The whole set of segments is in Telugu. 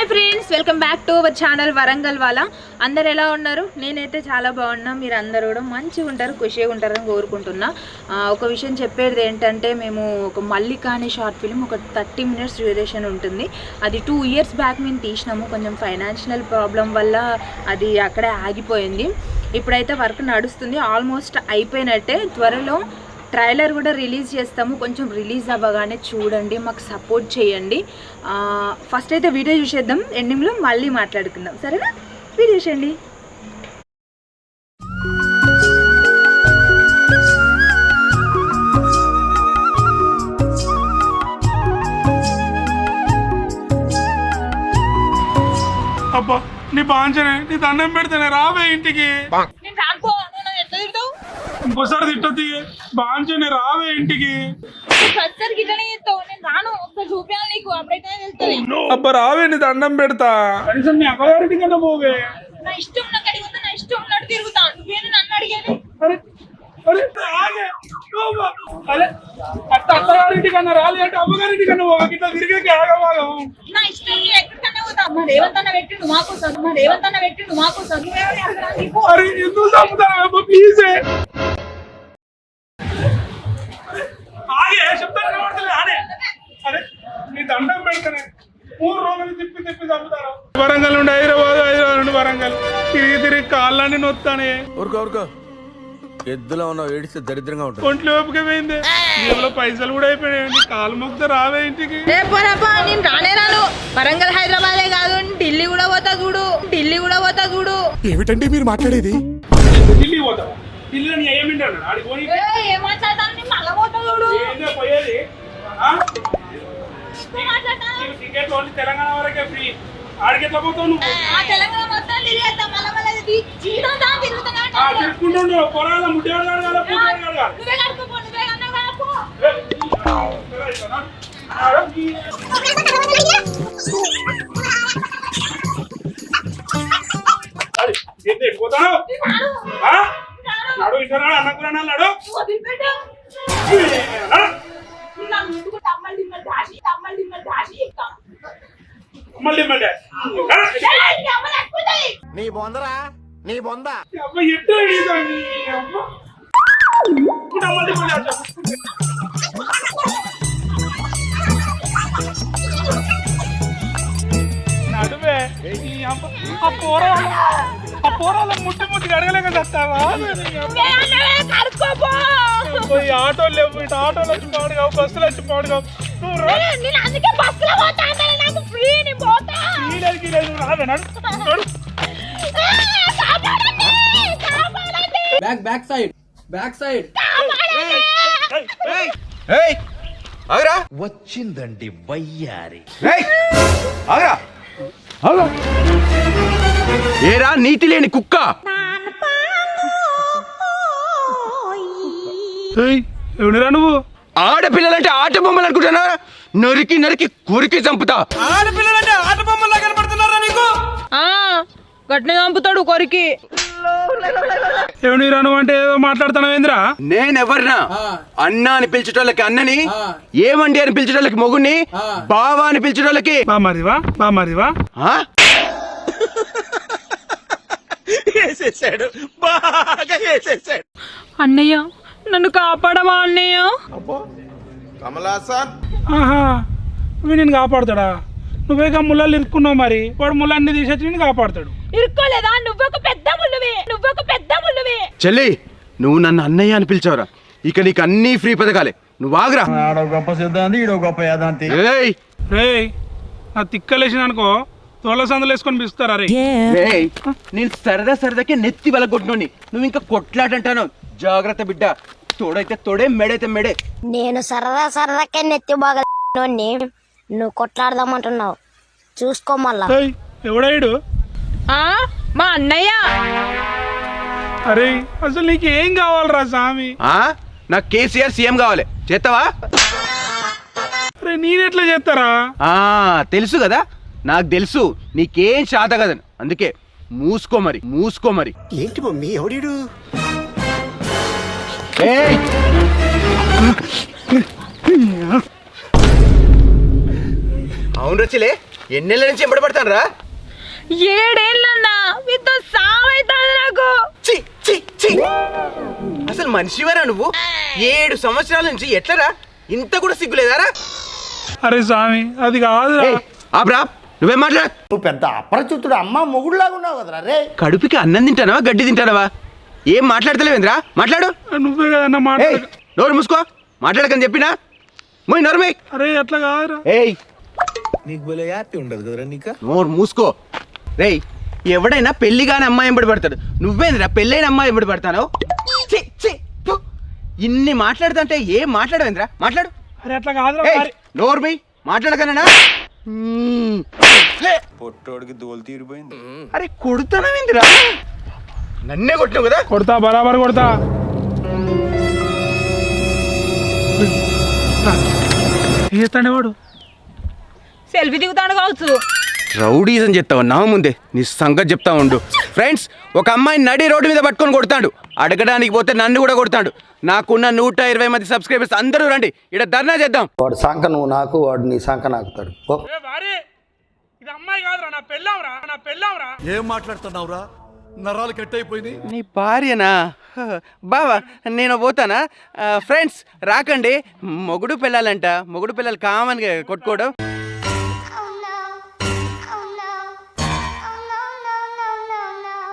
Hi friends welcome back to our channel Warangal వాళ్ళ అందరు ఎలా ఉన్నారు? నేనైతే చాలా బాగున్నా. మీరు అందరు కూడా మంచిగా ఉంటారు ఖుషిగా ఉంటారని కోరుకుంటున్నా. ఒక విషయం చెప్పేది ఏంటంటే మేము ఒక మల్లిక అనే షార్ట్ ఫిలిం ఒక థర్టీ మినిట్స్ డ్యూరేషన్ ఉంటుంది. అది టూ ఇయర్స్ బ్యాక్ మేము తీసినాము. కొంచెం ఫైనాన్షియల్ ప్రాబ్లం వల్ల అది అక్కడే ఆగిపోయింది. ఇప్పుడైతే వర్క్ నడుస్తుంది. ఆల్మోస్ట్ అయిపోయినట్టే. త్వరలో ట్రైలర్ కూడా రిలీజ్ చేస్తాము. కొంచెం రిలీజ్ అవ్వగానే చూడండి మాకు సపోర్ట్ చేయండి. ఫస్ట్ అయితే వీడియో చూసేద్దాం. ఎండింగ్లో మళ్ళీ మాట్లాడుకుందాం. సరేనా? వీడియో చూసేయండి. అబ్బా నీ బాంచనే నీ దండం పెడితేనే రావే ఇంటికి. ఇంకోసారి తిట్టద్ది. బాంచనే రావే ఇంటికి. అబ్బా రావే నీ దండం పెడతా. కనీసం నీ కన్నా పోవే. నా ఇష్టం నాకు అడిగితే నా ఇష్టం ఉన్నట్టు తిరుగుతా. నువ్వేది నన్ను అడిగేది? అరే అరే ఆగే. ఓమ్మా. అరే అత్త అత్తగారింటి కన్నా రాలి అంటే అమ్మగారింటి కన్నా పోవా? ఇట్లా తిరిగే ఆగవాగం నా ఇష్టం నేను ఎక్కడికన్నా పోతా. మా రేవంత్ అన్న పెట్టిండు మాకు చదువు మా పెట్టిండు అరే ఎందుకు చంపుతారా? అబ్బా ప్లీజే పెడతానే మూడు రోజులు తిప్పి తిప్పి చంపుతారు. వరంగల్ నుండి హైదరాబాద్ హైదరాబాద్ నుండి వరంగల్. తిరిగి తిరిగి కాళ్ళని నొత్తానే. ఊరుకో ఊరుకో. ఎద్దులో ఉన్నావు ఏడిస్తే దరిద్రంగా ఉంటుంది ఒంట్లో ఓపిక పోయింది. జేబులో పైసలు కూడా అయిపోయాయి నీ కాలు మొక్కితే రావే ఇంటికి. నేను రానే రాను. వరంగల్ హైదరాబాదే కాదు ఢిల్లీ కూడా పోతా చూడు. ఢిల్లీ కూడా పోతా చూడు. ఏమిటండి మీరు మాట్లాడేది? ఢిల్లీ పోతావా? ఢిల్లీలో నీ ఓన్లీ తెలంగాణ వరకే ఫ్రీ ఆడికి ఎట్లా పోతావు నువ్వు ఆ తెలంగాణ మొత్తం తిరిగేస్తా మళ్ళా మళ్ళీ ఇది జీవితం దా తిరుగుతున్నా కడుక్కోపో ఈ ఆటోలు లేవు ఇటు ఆటోలు వచ్చి బస్సులు వచ్చి పాడు కావు. నువ్వు రా. ఏయ్, నేను అందుకే బస్సులో పోతా అన్నాను నాకు ఫ్రీ ని పోతా. ఈడకి లేదు రావే నడు నడు. ఏయ్, కాపాడండి కాపాడండి. Back back side back side ఏయ్ ఆగరా. వచ్చిందండి వయ్యారి. ఏయ్ ఆగరా. ఆగరా ఏరా నీతి లేని కుక్క. ఎవడిరా నువ్వు? ఆడపిల్లలంటే ఆట బొమ్మలు అనుకుంటున్నా నరికి నరికి కురికి చంపుతా. ఆడపిల్లలంటే ఆట బొమ్మలా కనపడుతున్నారా నీకు? ఆ గట్టిన చంపుతాడు కొరికి. ఎవడిరా నువ్వు అంటే ఏదో మాట్లాడుతున్నావు ఏంద్రా? నేనెవర్నా అన్న అని పిలిచేటోళ్ళకి అన్నని ఏమండి అని పిలిచేటోళ్ళకి మొగుని బావా అని పిలిచేటోళ్ళకి. బా మరివా బా మరివా ఆ? అన్నయ్య నన్ను కాపాడమా అన్నయ్య? కమలాసన్ ఆహా నువ్వు నేను కాపాడుతాడా? నువ్వే ముళ్ళలు ఇరుక్కున్నావు మరి. వాడు ముళ్ళన్ని తీసేసి నేను కాపాడుతాడు. ఇరుక్కోలేదా? నువ్వొక పెద్ద ముళ్ళువి. నువ్వొక పెద్ద ముళ్ళువి. చెల్లి నువ్వు నన్ను అన్నయ్య అని పిలిచావురా. ఇక నీకు అన్ని ఫ్రీ పథకాలే. నువ్వు ఆగురా. ఆడో గొప్ప సిద్ధాంతి ఈడో గొప్ప యాదాంతి. ఏయ్! రేయ్ నా తిక్కలేసిన అనుకో తోల సందులు వేసుకొని పిలుస్తారా రే నేను సరదా సరదాకే నెత్తి వలగొట్టుని నువ్వు ఇంకా కొట్లాడంటాను? జాగ్రత్త బిడ్డ. తోడైతే తోడే మెడైతే మెడే. నేను సరదా సరదాకే నెత్తి బాగా నువ్వు కొట్లాడదామంటున్నావు. చూసుకో మళ్ళా. ఏయ్, ఎవడాయుడు ఆ మా అన్నయ్య. అరే అసలు నీకు ఏం కావాలరా స్వామి ఆ? నాకు కేసీఆర్ సీఎం కావాలి. చేస్తావా? అరే నేనెట్లా చేస్తారా? ఆ తెలుసు కదా? నాకు తెలుసు. నీకేం శాత కదని అందుకే మూసుకో మరి మూసుకో మరి. ఏంటి మమ్మీ ఎవడీడు? అవును రచిలే ఎన్నెళ్ళ నుంచి ఎంబడబడతాను రా ఏడేళ్ళన్నా మీతో సావైతుంది నాకు. చి చి చి అసలు మనిషివరా నువ్వు? ఏడు సంవత్సరాల నుంచి ఎట్లరా? ఇంత కూడా సిగ్గులేదారా అరే స్వామి అది కాదురా. ఆపురా నువ్వేం మాట్లాడ నువ్వు పెద్ద అప్రచుతుడు అమ్మ మొగుడులాగా ఉన్నావు కదరా రే. కడుపుకి అన్నం తింటానవా గడ్డి తింటానవా? ఏం మాట్లాడతలేవేంద్రా? మాట్లాడు. నువ్వే కదన్నా మాట ఏయ్ నోరు మూసుకో. మాట్లాడకని చెప్పినా? మొయ్ నోరు మొయ్. అరే అట్లా కాదురా. ఏయ్. నీకు భలే హ్యాపీ ఉండదు కదరా నీకు? నోరు మూసుకో. రేయ్ ఎవడైనా పెళ్ళి కాని అమ్మాయి ఎంబడి పడతాడు. నువ్వేంద్రా పెళ్ళైన అమ్మాయి ఎంబడి పడతాను? చి చి థు. ఇన్ని మాట్లాడుతుంటే ఏం మాట్లాడవేంద్రా? మాట్లాడు. అరే అట్లా కాదురా ఏయ్ మరి. మాట్లాడకనా పొట్టోడికి దోలు తీరిపోయింది. అరే కొడుతానవేంద్రా నన్నే కొట్టినావు కదా? కొడతా బరాబర్ కొడతా. చేస్తాడే వాడు? సెల్ఫీ దిగుతాడు కావచ్చు. రౌడీజం చెప్తావు నా ముందే. నీ సంగతి చెప్తా ఉండు. ఫ్రెండ్స్ ఒక అమ్మాయిని నడి రోడ్డు మీద పట్టుకొని కొడతాడు. అడగడానికి పోతే నన్ను కూడా కొడతాడు. నాకున్న నూట ఇరవై మంది సబ్స్క్రైబర్స్ అందరూ రండి. ఇక్కడ ధర్నా చేద్దాం. వాడు సంక నువ్వు నాకు వాడు నీ సంక నాకుతాడు. ఓ ఏ భారీ ఇది అమ్మాయి కాదురా నా పెళ్ళాంరా నా పెళ్ళాంరా. ఏం మాట్లాడుతున్నావురా? నరాలు కట్ అయిపోయింది నీ భార్యనా? బావా నేను పోతానా? ఫ్రెండ్స్ రాకండి. మొగుడు పిల్లలంట. మొగుడు పిల్లలు కామన్గా కొట్టుకోవడం.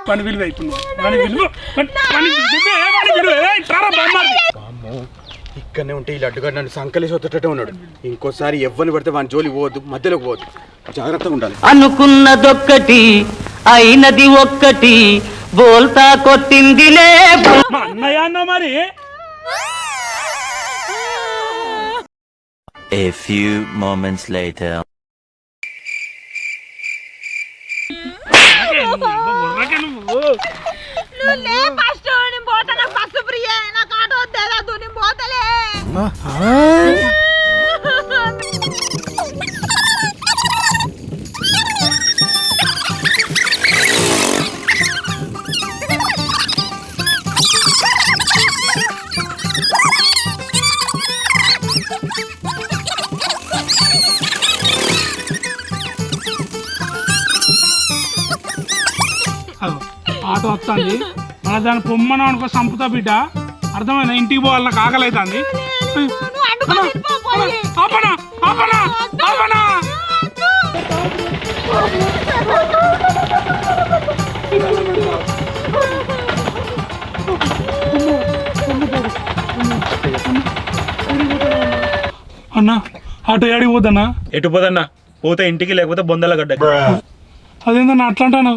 పని విలువ విలువ. విలువే. ఇక్కడనే ఉంటే ఈ లడ్డుగా నన్ను సంకలేసి వద్దటట్టే ఉన్నాడు. ఇంకోసారి ఎవ్వరిని పడితే వాని జోలి పోవద్దు మధ్యలోకి పోవద్దు. జాగ్రత్తగా ఉండాలి. అనుకున్నదొక్కటి అయినది ఒక్కటి బోల్తా కొట్టిందిలే మా అన్నయ్య మరి? A few moments later. Free నాకు ఆటో పోతలే. వస్తుంది. మన దాని పొమ్మన అనుకో సంపుతా బిడ్డ. అర్థమైనా ఇంటికి పోవాలి నాకు ఆకలి అవుతుంది ఆపనా ఆపనా ఆపనా. అన్నా ఆటో ఏడికి పోద్దన్నా ఎటు పోదన్నా? పోతే ఇంటికి లేకపోతే బొందల గడ్డ అదేందన్నా అట్లా అంటాను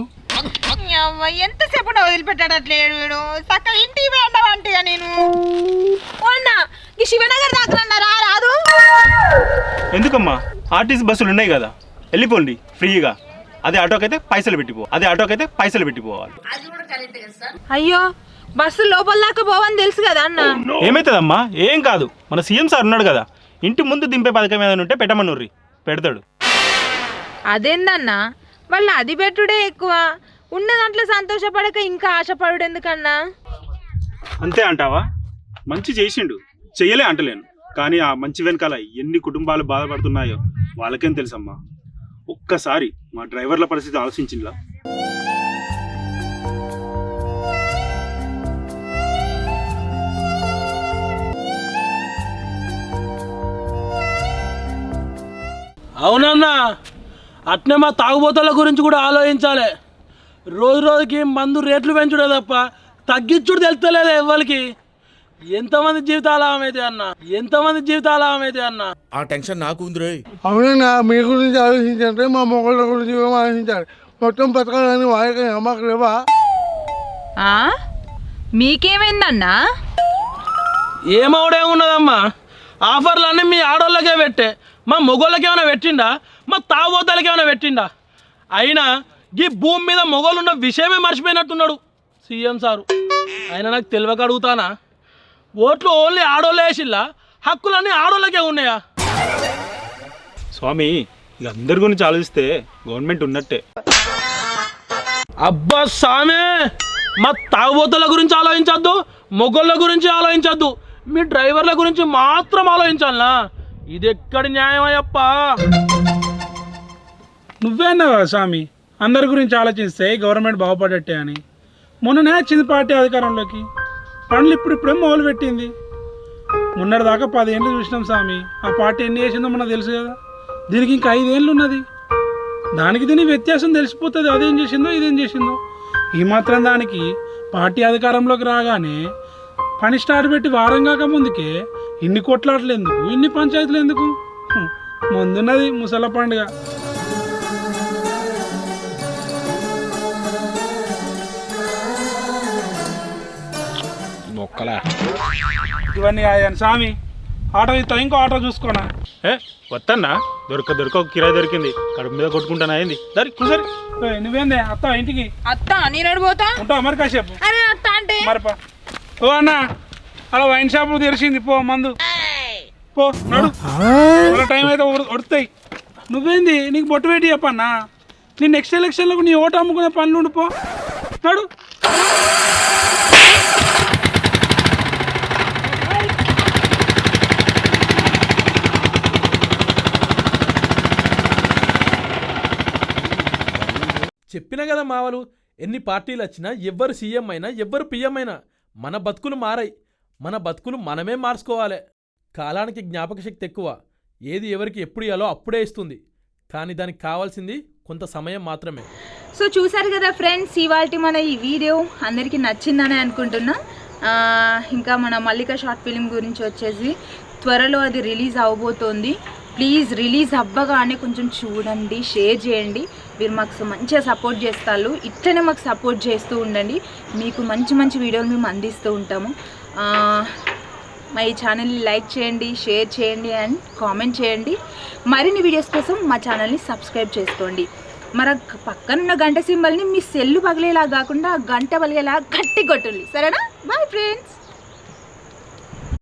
ఎంతసేపు వదిలిపెట్టాడు అట్లా ఏడు చక్కగా ఇంటికి వెళ్ళమంటిగా నేను? ఓన్నా ఈ శివనగర్ దాకా రా రాదు. ఎందుకమ్మా? ఆర్టీసీ బస్సులు ఉన్నాయి కదా. వెళ్ళిపోండి ఫ్రీగా. అదే ఆటోకైతే పైసలు పెట్టిపో. అదే ఆటోకైతే పైసలు పెట్టిపోవాలి. అయ్యో బస్సు లోపల దాకా పోవని తెలుసు కదా అన్న. ఏమవుతుందమ్మా ఏం కాదు. మన సీఎం సార్ ఉన్నాడు కదా. ఇంటి ముందు దింపే పథకం ఏదైనా ఉంటే పెట్టమనుర్రి. పెడతాడు. అదేందన్నా? వాళ్ళు అది పెట్టుడే ఎక్కువ. ఉన్న దాంట్లో సంతోషపడక ఇంకా ఆశపడు ఎందుకన్నా? అంతే అంటావా? మంచి చేసిండు. చెయ్యలే అంటలేను. కానీ ఆ మంచి వెనకాల ఎన్ని కుటుంబాలు బాధపడుతున్నాయో వాళ్ళకేం తెలుసమ్మా? ఒక్కసారి మా డ్రైవర్ల పరిస్థితి ఆలోచించిందా అవునన్నా అట్నే మా తాగుబోతుల గురించి కూడా ఆలోచించాలి. రోజు రోజుకి మందు రేట్లు పెంచుడే తప్ప తగ్గించుడు తెలుస్తలేదు ఎవ్వరికి. ఎంతమంది జీవితాలు ఆమెతే అన్న? ఎంతమంది జీవితాలు ఆమెతే అన్న? ఆ టెన్షన్ నాకు ఉంది అవునన్నా మీ గురించి ఆలోచించండి మా మొగళ్ళ గురించి ఏమో ఆలోచించాలి? మొత్తం పథకాలని వాళ్ళకి నమ్మకం లేవా? ఆ? మీకేమైందన్నా? ఏమవుడే ఉన్నదమ్మా? ఆఫర్లన్నీ మీ ఆడోళ్ళకే పెట్టే. మా మొగోళ్ళకి ఏమైనా పెట్టిండా? మా తాగుబోతాలకి ఏమైనా పెట్టిండా? అయినా ఈ భూమి మీద మొగోళ్ళు ఉన్న విషయమే మర్చిపోయినట్టున్నాడు సీఎం సారు. అయినా నాకు తెలియక అడుగుతానా? ఓట్లు ఓన్లీ ఆడోళ్ళే వేసిల్లా? హక్కులన్నీ ఆడోళ్ళకే ఉన్నాయా? స్వామి ఇక అందరి గురించి ఆలోచిస్తే గవర్నమెంట్ ఉన్నట్టే. అబ్బా సామే! మా తాగుబోతుల గురించి ఆలోచించద్దు మొగోళ్ళ గురించి ఆలోచించద్దు. మీ డ్రైవర్ల గురించి మాత్రం ఆలోచించాలనా? ఇది ఎక్కడి న్యాయం అయ్యప్ప నువ్వే అన్నావా స్వామి? అందరి గురించి ఆలోచిస్తే గవర్నమెంట్ బాగుపడట్టే అని. మొన్ననే వచ్చింది పార్టీ అధికారంలోకి పనులు ఇప్పుడు ఇప్పుడే మొదలు పెట్టింది. మొన్నటి దాకా పదేళ్ళు చూసినాం స్వామి ఆ పార్టీ ఎన్ని చేసిందో మనకు తెలుసు కదా. దీనికి ఇంకా ఐదేళ్ళు ఉన్నది. దానికి దీని వ్యత్యాసం తెలిసిపోతుంది. అదేం చేసిందో ఇదేం చేసిందో. ఈ మాత్రం దానికి పార్టీ అధికారంలోకి రాగానే పని స్టార్ట్ పెట్టి వారం కాక ముందుకే ఇన్ని కొట్లాటలు ఎందుకు? ఇన్ని పంచాయతీలు ఎందుకు? ముందున్నది ముసల పండుగ. మొక్కలా ఇవన్నీ ఆయన స్వామి ఆటో ఇస్తా ఇంకో ఆటో చూసుకోనా? ఏ వద్దన్నా దొరక దొరక ఒక కిరాయి దొరికింది. కడుపు మీద కొట్టుకుంటాను అయింది దరి కూసరి నువ్వేందే? అత్త ఇంటికి? అత్త నేను అడిపోతా ఉంటావు మరి కాసేపు. అరే అత్త అంటే? మరిపా ఓ అన్న అలా వైన్ షాపు తెరిచింది. పో మందు. పో నడు. టైం అయితే వడుతాయి నువ్వేంది? నీకు బొట్టు పెట్టి చెప్పన్నా? నీ నెక్స్ట్ ఎలక్షన్లకు నీ ఓటు అమ్ముకునే పనులు ఉండి పో. నడు. చెప్పిన కదా మావలు ఎన్ని పార్టీలు వచ్చినా ఎవ్వరు సీఎం అయినా ఎవ్వరు పిఎం అయినా మన బతుకులు మారాయి. మన బతుకులు మనమే మార్చుకోవాలి. కాలానికి జ్ఞాపక శక్తి ఎక్కువ. ఏది ఎవరికి ఎప్పుడు ఇవ్వాలో అప్పుడే ఇస్తుంది. కానీ దానికి కావాల్సింది కొంత సమయం మాత్రమే. సో చూసారు కదా ఫ్రెండ్స్ ఇవాళ మన ఈ వీడియో అందరికీ నచ్చిందని అనుకుంటున్నా. ఇంకా మన మల్లిక షార్ట్ ఫిలిం గురించి వచ్చేసి త్వరలో అది రిలీజ్ అవబోతోంది. ప్లీజ్ రిలీజ్ అవ్వగానే కొంచెం చూడండి షేర్ చేయండి. మీరు మాకు మంచిగా సపోర్ట్ చేస్తారు. ఇట్లనే మాకు సపోర్ట్ చేస్తూ ఉండండి. మీకు మంచి మంచి వీడియోలు మేము అందిస్తూ ఉంటాము. మా ఈ ఛానల్ని లైక్ చేయండి షేర్ చేయండి అండ్ కామెంట్ చేయండి. మరిన్ని వీడియోస్ కోసం మా ఛానల్ని సబ్స్క్రైబ్ చేసుకోండి. మరి పక్కనున్న గంట సింబల్ని మీ సెల్లు పగిలేలా కాకుండా గంట పలిగేలా గట్టి కొట్టుంది సరేనా? Bye friends